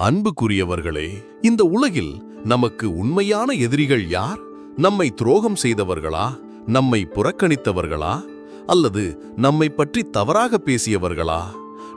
அன்புக்குரியவர்களே இந்த உலகில் நமக்கு உண்மையான எதிரிகள் யார்? நம்மை துரோகம் செய்தவர்களா? நம்மை புறக்கணித்தவர்களா? அல்லது நம்மை பற்றி தவறாக பேசியவர்களா?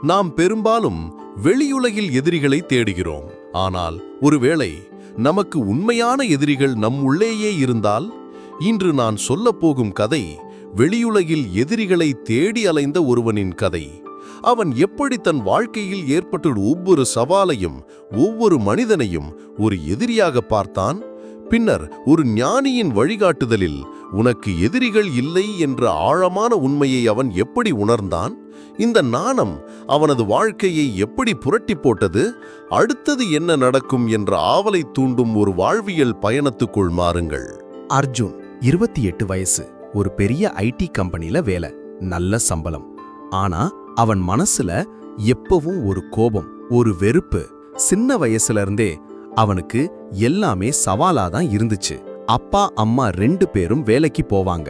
நாம் பெரும்பாலும் வெளியுலகில் எதிரிகளை தேடுகிறோம். ஆனால் ஒருவேளை நமக்கு உண்மையான எதிரிகள் நம் உள்ளேயே இருந்தால் இன்று நான் சொல்லப் போகும் கதை வெளியுலகில் எதிரிகளை தேடி அலைந்த ஒருவனின் கதை. அவன் எப்படி தன் வாழ்க்கையில் ஏற்பட்டுள்ள ஒவ்வொரு சவாலையும் ஒவ்வொரு மனிதனையும் ஒரு எதிரியாக பார்த்தான்? பின்னர் ஒரு ஞானியின் வழிகாட்டுதலில் உனக்கு எதிரிகள் இல்லை என்ற ஆழமான உண்மையை அவன் எப்படி உணர்ந்தான்? இந்த நாணம் அவனது வாழ்க்கையை எப்படி புரட்டி போட்டது? அடுத்தது என்ன நடக்கும் என்ற ஆவலை தூண்டும் ஒரு வாழ்வியல் பயணத்துக்குள் மாறுங்கள். அர்ஜுன் இருபத்தி எட்டு வயசு. ஒரு பெரிய ஐடி கம்பெனில வேலை. நல்ல சம்பளம். ஆனா அவன் மனசுல எப்பவும் ஒரு கோபம் ஒரு வெறுப்பு. சின்ன வயசுல இருந்தே அவனுக்கு எல்லாமே சவாலா தான் இருந்துச்சு. அப்பா அம்மா ரெண்டு பேரும் வேலைக்கு போவாங்க.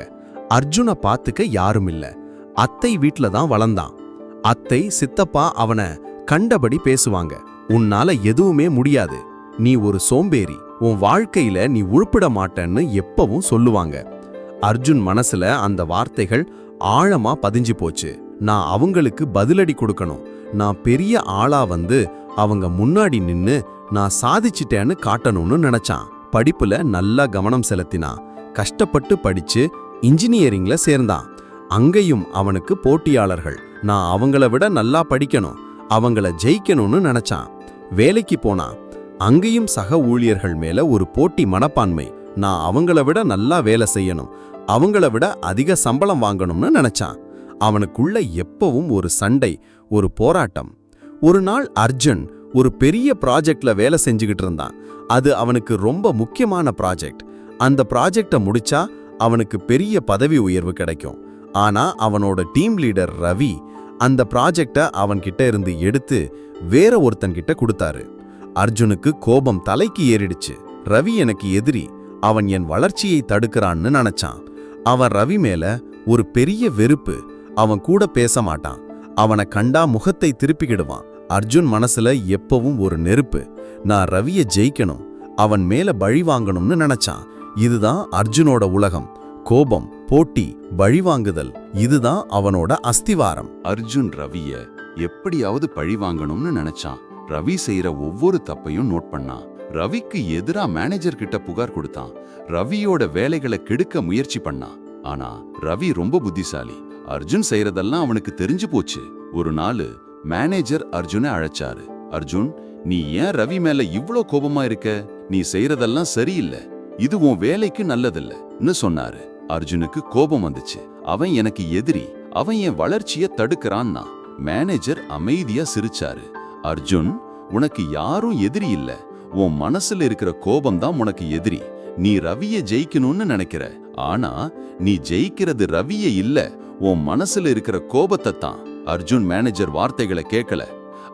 அர்ஜுனை பாத்துக்க யாரும் இல்ல அத்தை வீட்ல தான் வளர்ந்தான். அத்தை சித்தப்பா அவன கண்டபடி பேசுவாங்க. உன்னால எதுவுமே முடியாது. நீ ஒரு சோம்பேறி. உன் வாழ்க்கையில நீ உழுப்பிட மாட்டேன்னு எப்பவும் சொல்லுவாங்க. அர்ஜுன் மனசுல அந்த வார்த்தைகள் ஆழமா பதிஞ்சு போச்சு. நான் அவங்களுக்கு பதிலடி கொடுக்கணும். நான் பெரிய ஆளா வந்து அவங்க முன்னாடி நின்னு நான் சாதிச்சிட்டேன்னு காட்டணும்னு நினைச்சான். படிப்புல நல்லா கவனம் செலுத்தினான். கஷ்டப்பட்டு படிச்சு இன்ஜினியரிங்ல சேர்ந்தான். அங்கேயும் அவனுக்கு போட்டியாளர்கள். நான் அவங்கள விட நல்லா படிக்கணும். அவங்கள ஜெயிக்கணும்னு நினைச்சான். வேலைக்கு போனான். அங்கேயும் சக ஊழியர்கள் மேல ஒரு போட்டி மனப்பான்மை. நான் அவங்கள விட நல்லா வேலை செய்யணும். அவங்கள விட அதிக சம்பளம் வாங்கணும்னு நினைச்சான். அவனுக்குள்ள எப்பவும் ஒரு சண்டை ஒரு போராட்டம். ஒரு நாள் அர்ஜுன் ஒரு பெரிய ப்ராஜெக்ட்ல வேலை செஞ்சுக்கிட்டு இருந்தான். அது அவனுக்கு ரொம்ப முக்கியமான ப்ராஜெக்ட் அந்த ப்ராஜெக்டை முடிச்சா அவனுக்கு பெரிய பதவி உயர்வு கிடைக்கும். ஆனா அவனோட டீம் லீடர் ரவி அந்த ப்ராஜெக்டை அவன்கிட்ட இருந்து எடுத்து வேற ஒருத்தன்கிட்ட கொடுத்தாரு. அர்ஜுனுக்கு கோபம் தலைக்கு ஏறிடுச்சு. ரவி எனக்கு எதிரி. அவன் என் வளர்ச்சியை தடுக்கிறான்னு நினைச்சான். அவன் ரவி மேல ஒரு பெரிய வெறுப்பு அவன் கூட பேச மாட்டான் அவனை கண்டா முகத்தை திருப்பிக்கிடுவான். அர்ஜுன் மனசுல எப்பவும் ஒரு நெருப்பு. நான் ரவியை ஜெயிக்கணும். அவன் மேல பழி வாங்கணும்னு நினைச்சான். இதுதான் அர்ஜுனோட உலகம். கோபம் போட்டி பழிவாங்குதல் இதுதான் அவனோட அஸ்திவாரம். அர்ஜுன் ரவிய எப்படியாவது பழி வாங்கணும்னு நினைச்சான். ரவி செய்யற ஒவ்வொரு தப்பையும் நோட் பண்ணான். ரவிக்கு எதிரா மேனேஜர் கிட்ட புகார் கொடுத்தான். ரவியோட வேலைகளை கெடுக்க முயற்சி பண்ணான். ஆனா ரவி ரொம்ப புத்திசாலி. அர்ஜுன் செய்யறதெல்லாம் அவனுக்கு தெரிஞ்சு போச்சு. ஒரு நாள் மேனேஜர் அர்ஜுனை அழைச்சாரு. அர்ஜுன் நீ ஏன் ரவி மேல இவ்ளோ கோபமா இருக்க? நீ செய்யறதெல்லாம் சரியில்லை. இது உன் வேலைக்கு நல்லதில்லன்னு சொன்னாரு. அர்ஜுனுக்கு கோபம் வந்துச்சு. அவன் எனக்கு எதிரி. அவன் என் வளர்ச்சிய தடுக்கிறான்னா மேனேஜர் அமைதியா சிரிச்சாரு. அர்ஜுன் உனக்கு யாரும் எதிரி இல்ல. உன் மனசுல இருக்கிற கோபம் தான் உனக்கு எதிரி. நீ ரவிய ஜெயிக்கணும்னு நினைக்கிற. ஆனா நீ ஜெயிக்கிறது ரவிய இல்ல. உன் மனசுல இருக்கிற கோபத்தை தான் அர்ஜுன் மேனேஜர் வார்த்தைகளை கேட்கல.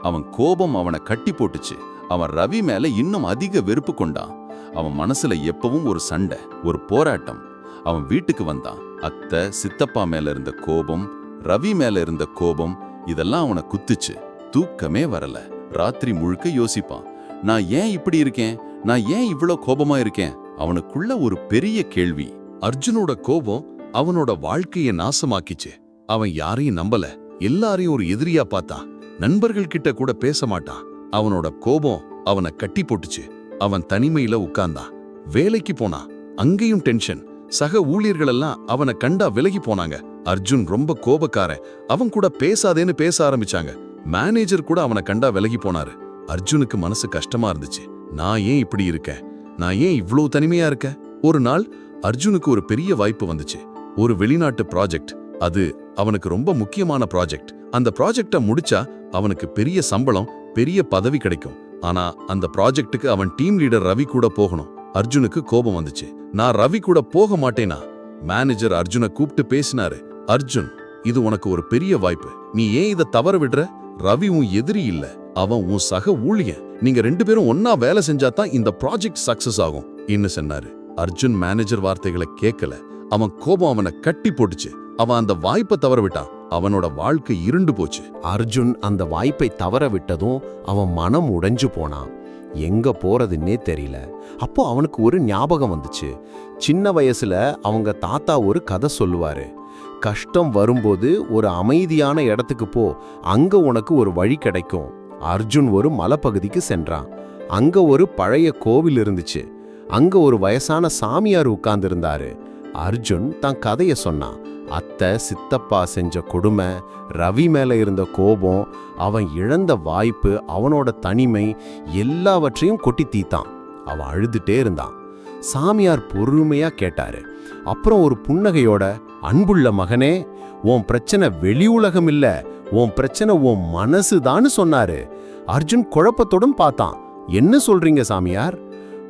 அவன் கோபம் அவனை கட்டி போட்டுச்சு. அவன் ரவி மேல இன்னும் அதிக வெறுப்பு கொண்டான். அவன் மனசுல எப்பவும் ஒரு சண்டை ஒரு போராட்டம். அவன் வீட்டுக்கு வந்தான். அத்தை சித்தப்பா மேல இருந்த கோபம் ரவி மேல இருந்த கோபம் இதெல்லாம் அவனை குத்துச்சு. தூக்கமே வரல. ராத்திரி முழுக்க யோசிப்பான். நான் ஏன் இப்படி இருக்கேன்? நான் ஏன் இவ்வளவு கோபமா இருக்கேன்? அவனுக்குள்ள ஒரு பெரிய கேள்வி. அர்ஜுனோட கோபம் அவனோட வாழ்க்கையை நாசமாக்கிச்சு. அவன் யாரையும் நம்பல. எல்லாரையும் ஒரு எதிரியா பார்த்தான். நண்பர்கள் கிட்ட கூட பேச மாட்டான். அவனோட கோபம் அவனை கட்டி போட்டுச்சு. அவன் தனிமையில உட்கார்ந்தான். வேலைக்கு போனான். அங்கேயும் டென்ஷன். சக ஊழியர்கள் எல்லாம் அவனை கண்டா விலகி போனாங்க. அர்ஜுன் ரொம்ப கோபக்காரன். அவன் கூட பேசாதேன்னு பேச ஆரம்பிச்சாங்க. மேனேஜர் கூட அவனை கண்டா விலகி போனாரு. அர்ஜுனுக்கு மனசு கஷ்டமா இருந்துச்சு. நான் ஏன் இப்படி இருக்கேன்? நான் ஏன் இவ்ளோ தனிமையா இருக்கேன்? ஒரு நாள் அர்ஜுனுக்கு ஒரு பெரிய வாய்ப்பு வந்துச்சு. ஒரு வெளிநாட்டு ப்ராஜெக்ட் அது அவனுக்கு ரொம்ப முக்கியமான ப்ராஜெக்ட் அந்த ப்ராஜெக்ட முடிச்சா அவனுக்கு பெரிய சம்பளம் பெரிய பதவி கிடைக்கும். ஆனா அந்த ப்ராஜெக்ட்டுக்கு அவன் டீம் லீடர் ரவி கூட போகணும். அர்ஜுனுக்கு கோபம் வந்துச்சு. நான் ரவி கூட போக மாட்டேனா? மேனேஜர் அர்ஜுனை கூப்பிட்டு பேசினாரு. அர்ஜுன் இது உனக்கு ஒரு பெரிய வாய்ப்பு. நீ ஏன் இதை தவற விடுற? ரவி உன் எதிரி இல்ல. அவன் உன் சக ஊழியன். நீங்க ரெண்டு பேரும் ஒன்னா வேலை செஞ்சா தான் இந்த ப்ராஜெக்ட் சக்சஸ் ஆகும். இன்னு சொன்னாரு. அர்ஜுன் மேனேஜர் வார்த்தைகளை கேட்கல. அவன் கோபம் அவனை கட்டி போட்டுச்சு. அவன் அந்த வாய்ப்பை தவற விட்டான் அவனோட வாழ்க்கை இருண்டு போச்சு. அர்ஜுன் அந்த வாய்ப்பை தவற விட்டதும் அவன் மனம் உடைஞ்சு போனான். எங்க போறதுன்னே தெரியல. அப்போ அவனுக்கு ஒரு ஞாபகம் வந்துச்சு. சின்ன வயசுல அவங்க தாத்தா ஒரு கதை சொல்லுவாரு. கஷ்டம் வரும்போது ஒரு அமைதியான இடத்துக்கு போ. அங்க உனக்கு ஒரு வழி கிடைக்கும். அர்ஜுன் ஒரு மலைப்பகுதிக்கு சென்றான். அங்க ஒரு பழைய கோவில் இருந்துச்சு. அங்க ஒரு வயசான சாமியார் உட்கார்ந்திருந்தாரு. அர்ஜுன் தான் கதைய சொன்னான். அத்தை சித்தப்பா செஞ்ச கொடுமை ரவி மேல இருந்த கோபம் அவன் இழந்த வாய்ப்பு அவனோட தனிமை எல்லாவற்றையும் கொட்டி தீத்தான் அவன் அழுதுட்டே இருந்தான். சாமியார் பொறுமையா கேட்டாரு. அப்புறம் ஒரு புன்னகையோட அன்புள்ள மகனே உன் பிரச்சனை வெளி உலகம் இல்ல. உன் பிரச்சனை உன் மனசுதான்னு சொன்னாரு. அர்ஜுன் குழப்பத்தோடும் பார்த்தான். என்ன சொல்றீங்க சாமியார்?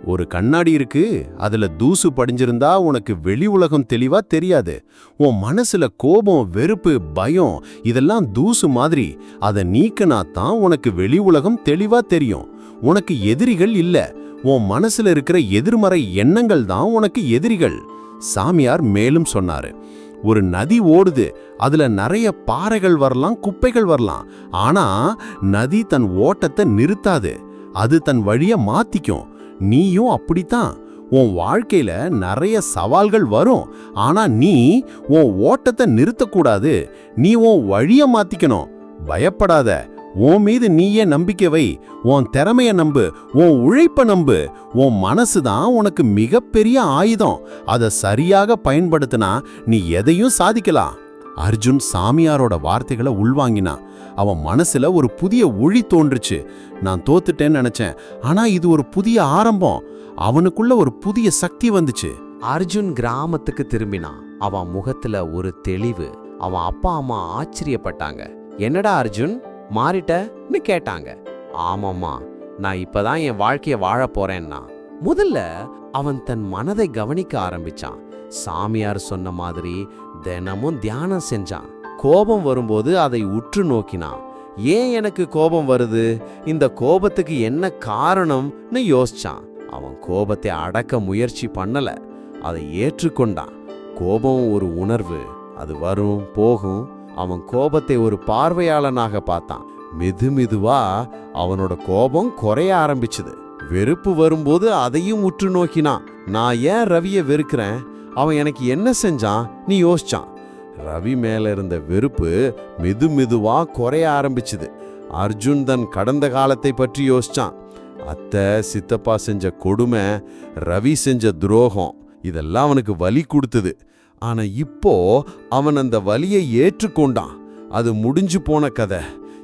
ஒரு கண்ணாடி இருக்கு அதுல தூசு படிஞ்சிருந்தா உனக்கு வெளி உலகம் தெளிவா தெரியாது. உன் மனசுல கோபம் வெறுப்பு பயம் இதெல்லாம் தூசு மாதிரி. அதை நீக்கினா தான் உனக்கு வெளி உலகம் தெளிவா தெரியும். உனக்கு எதிரிகள் இல்ல. உன் மனசுல இருக்கிற எதிர்மறை எண்ணங்கள் தான் உனக்கு எதிரிகள். சாமியார் மேலும் சொன்னாரு. ஒரு நதி ஓடுது. அதுல நிறைய பாறைகள் வரலாம் குப்பைகள் வரலாம். ஆனா நதி தன் ஓட்டத்தை நிறுத்தாது. அது தன் வழிய மாத்திக்கும். நீயும் அப்படித்தான். உன் வாழ்க்கையில நிறைய சவால்கள் வரும். ஆனா நீ உன் ஓட்டத்தை நிறுத்தக்கூடாது. நீ உன் வழிய மாத்திக்கணும். பயப்படாத. உன் மீது நீயே நம்பிக்கை வை. உன் திறமைய நம்பு. உன் உழைப்ப நம்பு. உன் மனசு தான் உனக்கு மிகப்பெரிய ஆயுதம். அதை சரியாக பயன்படுத்தினா நீ எதையும் சாதிக்கலாம். அர்ஜுன் சாமியாரோட வார்த்தைகளை உள்வாங்கினான். அவன் மனசுல ஒரு புதிய ஒளி தோன்றுச்சு. நான் தோத்துட்டேன்னு நினைச்சேன். ஆனா இது ஒரு புதிய ஆரம்பம். அவனுக்குள்ள ஒரு புதிய சக்தி வந்துச்சு. அர்ஜுன் கிராமத்துக்கு திரும்பினான். அவன் முகத்துல ஒரு தெளிவு. அவன் அப்பா அம்மா ஆச்சரியப்பட்டாங்க. என்னடா அர்ஜுன்? மாறிட்டன்னு கேட்டாங்க. ஆமாம்மா. நான் இப்பதான் என் வாழ்க்கைய வாழ போறேன்னா. முதல்ல அவன் தன் மனதை கவனிக்க ஆரம்பிச்சான். சாமியார் சொன்ன மாதிரி தினமும் தியானம் செஞ்சான். கோபம் வரும்போது அதை உற்று நோக்கினான். ஏன் எனக்கு கோபம் வருது? இந்த கோபத்துக்கு என்ன காரணம்னு யோசிச்சான். அவன் கோபத்தை அடக்க முயற்சி பண்ணல. அதை ஏற்றுக்கொண்டான். கோபம் ஒரு உணர்வு. அது வரும் போகும். அவன் கோபத்தை ஒரு பார்வையாளனாக பார்த்தான். மெது மெதுவா அவனோட கோபம் குறைய ஆரம்பிச்சுது. வெறுப்பு வரும்போது அதையும் உற்று நோக்கினான். நான் ஏன் ரவியை வெறுக்கிறேன்? அவன் எனக்கு என்ன செஞ்சான்? நீ யோசிச்சான். ரவி மேல இருந்த வெறுப்பு மெது மெதுவா குறைய ஆரம்பிச்சுது. அர்ஜுன் தன் கடந்த காலத்தை பற்றி யோசிச்சான். அத்தை சித்தப்பா செஞ்ச கொடுமை ரவி செஞ்ச துரோகம் இதெல்லாம் அவனுக்கு வலி கொடுத்தது. ஆனா இப்போ அவன் அந்த வலியை ஏற்றுக்கொண்டான். அது முடிஞ்சு போன கதை.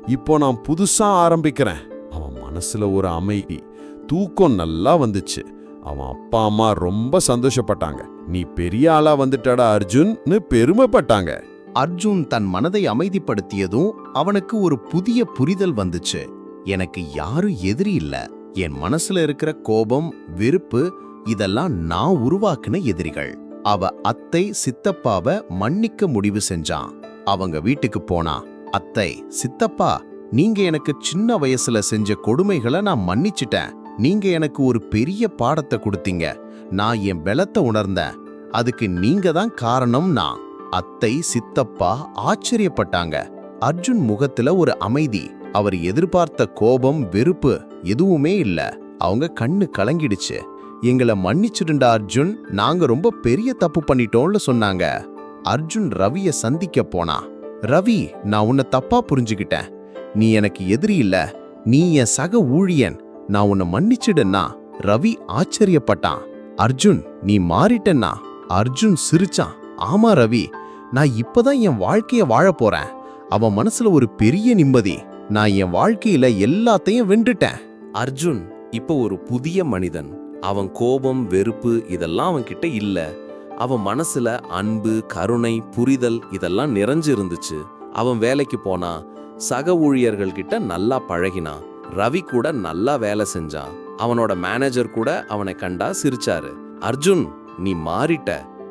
இப்போ நான் புதுசா ஆரம்பிக்கிறேன். அவன் மனசுல ஒரு அமைதி தூக்கம் நல்லா வந்துச்சு. அவன் அப்பா அம்மா ரொம்ப சந்தோஷப்பட்டாங்க. நீ பெரிய ஆளா வந்துட்டடா அர்ஜுன்னு பெருமைப்பட்டாங்க. அர்ஜுன் தன் மனதை அமைதிப்படுத்தியதும் அவனுக்கு ஒரு புதிய புரிதல் வந்துச்சு. எனக்கு யாரும் எதிரி இல்ல. என் மனசுல இருக்கிற கோபம் வெறுப்பு இதெல்லாம் நான் உருவாக்குன எதிரிகள். அவ அத்தை சித்தப்பாவ மன்னிக்க முடிவு செஞ்சான். அவங்க வீட்டுக்கு போனா அத்தை சித்தப்பா நீங்க எனக்கு சின்ன வயசுல செஞ்ச கொடுமைகளை நான் மன்னிச்சிட்டேன். நீங்க எனக்கு ஒரு பெரிய பாடத்தை கொடுத்தீங்க. நான் என் பலத்தை உணர்ந்தேன். அதுக்கு நீங்க தான் காரணம்னா அத்தை சித்தப்பா ஆச்சரியப்பட்டாங்க. அர்ஜுன் முகத்துல ஒரு அமைதி. அவர் எதிர்பார்த்த கோபம் வெறுப்பு எதுவுமே இல்ல. அவங்க கண்ணு கலங்கிடுச்சு. எங்களை மன்னிச்சிடுண்டா அர்ஜுன். நாங்க ரொம்ப பெரிய தப்பு பண்ணிட்டோம்னு சொன்னாங்க. அர்ஜுன் ரவிய சந்திக்க போனா ரவி நான் உன்னை தப்பா புரிஞ்சுக்கிட்டேன். நீ எனக்கு எதிரி இல்ல. நீ என் சக ஊழியன். நான் உன்னை மன்னிச்சிடுன்னா. ரவி ஆச்சரியப்பட்டான். அர்ஜுன் நீ மாறிட்டன்னா? அர்ஜுன் சிரிச்சான். ஆமா ரவி நான் இப்பதான் என் வாழ்க்கைய வாழ போறேன். அவன் மனசுல ஒரு பெரிய நிம்மதி. நான் என் வாழ்க்கையில எல்லாத்தையும் வென்றுட்டேன். அர்ஜுன் இப்போ ஒரு புதிய மனிதன். அவன் கோபம் வெறுப்பு இதெல்லாம் அவன் கிட்ட இல்ல. அவன் மனசுல அன்பு கருணை புரிதல் இதெல்லாம் நிறைஞ்சு இருந்துச்சு அவன் வேலைக்கு போனா சக ஊழியர்கள் கிட்ட நல்லா பழகினான். ரவி கூட நல்லா வேலை செஞ்சான். அவனோட மேனேஜர் கூட அவனை கண்டா சிரிச்சாரு. அர்ஜுன் நீ மாறிட்ட.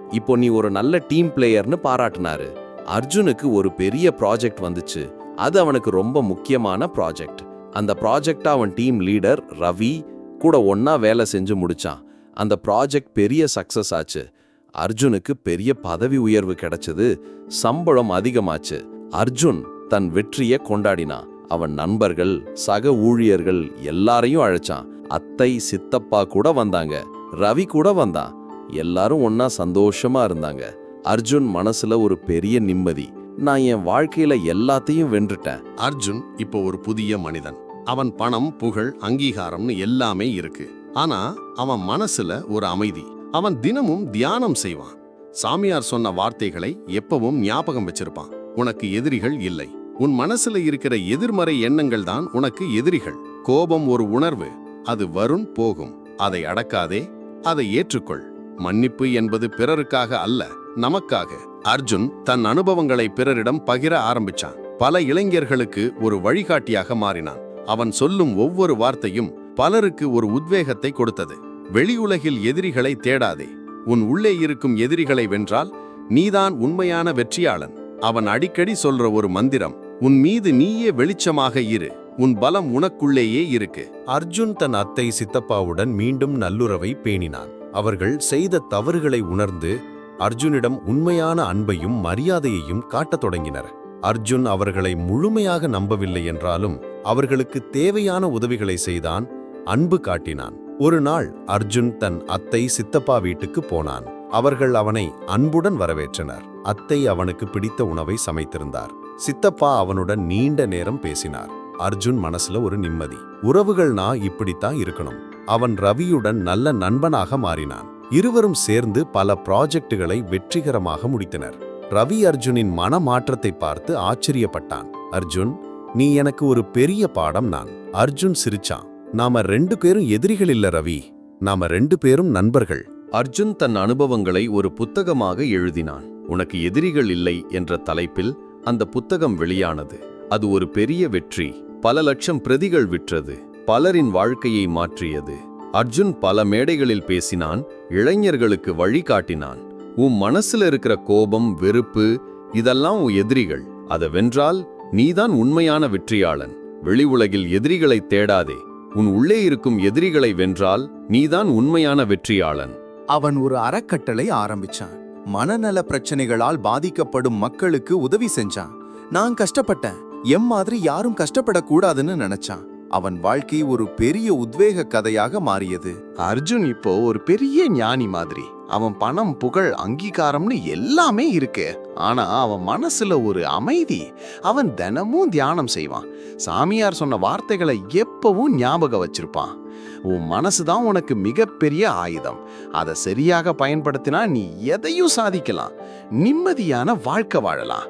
இப்போ நீ ஒரு நல்ல டீம் பிளேயர்னு பாராட்டினாரு. அர்ஜுனுக்கு ஒரு பெரிய ப்ராஜெக்ட் வந்துச்சு. அது அவனுக்கு ரொம்ப முக்கியமான ப்ராஜெக்ட் அந்த ப்ராஜெக்டை அவன் டீம் லீடர் ரவி கூட ஒன்னா வேலை செஞ்சு முடிச்சான். அந்த ப்ராஜெக்ட் பெரிய சக்சஸ் ஆச்சு. அர்ஜுனுக்கு பெரிய பதவி உயர்வு கிடைச்சது. சம்பளம் அதிகமாச்சு. அர்ஜுன் தன் வெற்றியை கொண்டாடினான். அவன் நண்பர்கள் சக ஊழியர்கள் எல்லாரையும் அழைச்சான். அத்தை சித்தப்பா கூட வந்தாங்க. ரவி கூட வந்தான். எல்லாரும் ஒன்னா சந்தோஷமா இருந்தாங்க. அர்ஜுன் மனசுல ஒரு பெரிய நிம்மதி. நான் என் வாழ்க்கையில எல்லாத்தையும் வென்றுட்டேன். அர்ஜுன் இப்போ ஒரு புதிய மனிதன். அவன் பணம் புகழ் அங்கீகாரம்னு எல்லாமே இருக்கு. ஆனா அவன் மனசுல ஒரு அமைதி. அவன் தினமும் தியானம் செய்வான். சாமியார் சொன்ன வார்த்தைகளை எப்பவும் ஞாபகம் வச்சிருப்பான். உனக்கு எதிரிகள் இல்லை. உன் மனசுல இருக்கிற எதிர்மறை எண்ணங்கள் தான் உனக்கு எதிரிகள். கோபம் ஒரு உணர்வு. அது வரும் போகும். அதை அடக்காதே. அதை ஏற்றுக்கொள். மன்னிப்பு என்பது பிறருக்காக அல்ல நமக்காக. அர்ஜுன் தன் அனுபவங்களை பிறரிடம் பகிர ஆரம்பிச்சான். பல இளைஞர்களுக்கு ஒரு வழிகாட்டியாக மாறினான். அவன் சொல்லும் ஒவ்வொரு வார்த்தையும் பலருக்கு ஒரு உத்வேகத்தை கொடுத்தது. வெளியுலகில் எதிரிகளை தேடாதே. உன் உள்ளே இருக்கும் எதிரிகளை வென்றால் நீதான் உண்மையான வெற்றியாளன். அவன் அடிக்கடி சொல்ற ஒரு மந்திரம் உன் மீது நீயே வெளிச்சமாக இரு. உன் பலம் உனக்குள்ளேயே இருக்கு. அர்ஜுன் தன் அத்தை சித்தப்பாவுடன் மீண்டும் நல்லுறவை பேணினான். அவர்கள் செய்த தவறுகளை உணர்ந்து அர்ஜுனிடம் உண்மையான அன்பையும் மரியாதையையும் காட்டத் தொடங்கினர். அர்ஜுன் அவர்களை முழுமையாக நம்பவில்லை என்றாலும் அவர்களுக்கு தேவையான உதவிகளை செய்தான் அன்பு காட்டினான். ஒரு நாள் அர்ஜுன் தன் அத்தை சித்தப்பா வீட்டுக்கு போனான். அவர்கள் அவனை அன்புடன் வரவேற்றனர். அத்தை அவனுக்கு பிடித்த உணவை சமைத்திருந்தார். சித்தப்பா அவனுடன் நீண்ட நேரம் பேசினார். அர்ஜுன் மனசுல ஒரு நிம்மதி. உறவுகள்னா இப்படித்தான் இருக்கணும். அவன் ரவியுடன் நல்ல நண்பனாக மாறினான். இருவரும் சேர்ந்து பல ப்ராஜெக்டுகளை வெற்றிகரமாக முடித்தனர். ரவி அர்ஜுனின் மனமாற்றத்தை பார்த்து ஆச்சரியப்பட்டான். அர்ஜுன் நீ எனக்கு ஒரு பெரிய பாடம் நான். அர்ஜுன் சிரிச்சான். நாம ரெண்டு பேரும் எதிரிகள் இல்ல ரவி. நாம ரெண்டு பேரும் நண்பர்கள். அர்ஜுன் தன் அனுபவங்களை ஒரு புத்தகமாக எழுதினான். உனக்கு எதிரிகள் இல்லை என்ற தலைப்பில் அந்த புத்தகம் வெளியானது. அது ஒரு பெரிய வெற்றி. பல லட்சம் பிரதிகள் விற்றது. பலரின் வாழ்க்கையை மாற்றியது. அர்ஜுன் பல மேடைகளில் பேசினான். இளைஞர்களுக்கு வழிகாட்டினான் உன் மனசுல இருக்கிற கோபம் வெறுப்பு இதெல்லாம் உன் எதிரிகள். அதை வென்றால் நீதான் உண்மையான வெற்றியாளன். வெளி உலகில் எதிரிகளை தேடாதே. உன் உள்ளே இருக்கும் எதிரிகளை வென்றால் நீதான் உண்மையான வெற்றியாளன். அவன் ஒரு அறக்கட்டளை ஆரம்பிச்சான். மனநல பிரச்சனைகளால் பாதிக்கப்படும் மக்களுக்கு உதவி செஞ்சான். நான் கஷ்டப்பட்டேன். எம் மாதிரி யாரும் கஷ்டப்படக்கூடாதுன்னு நினைச்சான். அவன் வாழ்க்கை ஒரு பெரிய உத்வேக கதையாக மாறியது. அர்ஜுன் இப்போ ஒரு பெரிய ஞானி மாதிரி. அவன் பணம் புகழ் அங்கீகாரம்னு எல்லாமே இருக்கு. ஆனா அவன் மனசுல ஒரு அமைதி. அவன் தினமும் தியானம் செய்வான். சாமியார் சொன்ன வார்த்தைகளை எப்பவும் ஞாபகம் வச்சிருப்பான். உன் மனசு தான் உனக்கு மிகப்பெரிய ஆயுதம். அதை சரியாக பயன்படுத்தினா நீ எதையும் சாதிக்கலாம். நிம்மதியான வாழ்க்கை வாழலாம்.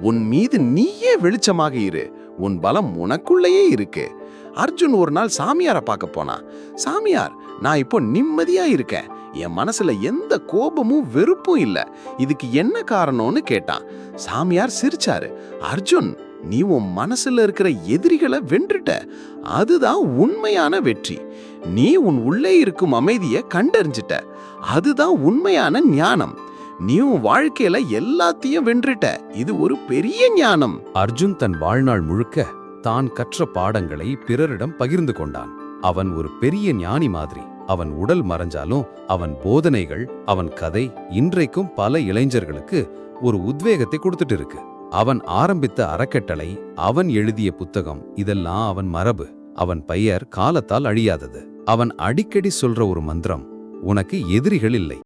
உன் மீது நீயே வெளிச்சமாக இரு. உன் பலம் உனக்குள்ளேயே இருக்கு. அர்ஜுன் ஒரு நாள் சாமியாரை பார்க்க போனான் சாமியார் நான் இப்போ நிம்மதியா இருக்கேன். என் மனசுல எந்த கோபமும் வெறுப்பும் இல்லை. இதுக்கு என்ன காரணம்னு கேட்டான். சாமியார் சிரிச்சாரு. அர்ஜுன் நீ உன் மனசுல இருக்கிற எதிரிகளை வென்றுட்ட. அதுதான் உண்மையான வெற்றி. நீ உன் உள்ளே இருக்கும் அமைதியை கண்டறிஞ்சிட்ட. அதுதான் உண்மையான ஞானம். நீ உன் வாழ்க்கையில எல்லாத்தையும் வென்றுட்ட. இது ஒரு பெரிய ஞானம். அர்ஜுன் தன் வாழ்நாள் முழுக்க தான் கற்ற பாடங்களை பிறரிடம் பகிர்ந்து கொண்டான். அவன் ஒரு பெரிய ஞானி மாதிரி. அவன் உடல் மறைஞ்சாலும் அவன் போதனைகள் அவன் கதை இன்றைக்கும் பல இளைஞர்களுக்கு ஒரு உத்வேகத்தை கொடுத்துட்டு இருக்கு. அவன் ஆரம்பித்த அறக்கட்டளை அவன் எழுதிய புத்தகம் இதெல்லாம் அவன் மரபு. அவன் பெயர் காலத்தால் அழியாதது. அவன் அடிக்கடி சொல்ற ஒரு மந்திரம் உனக்கு எதிரிகள் இல்லை.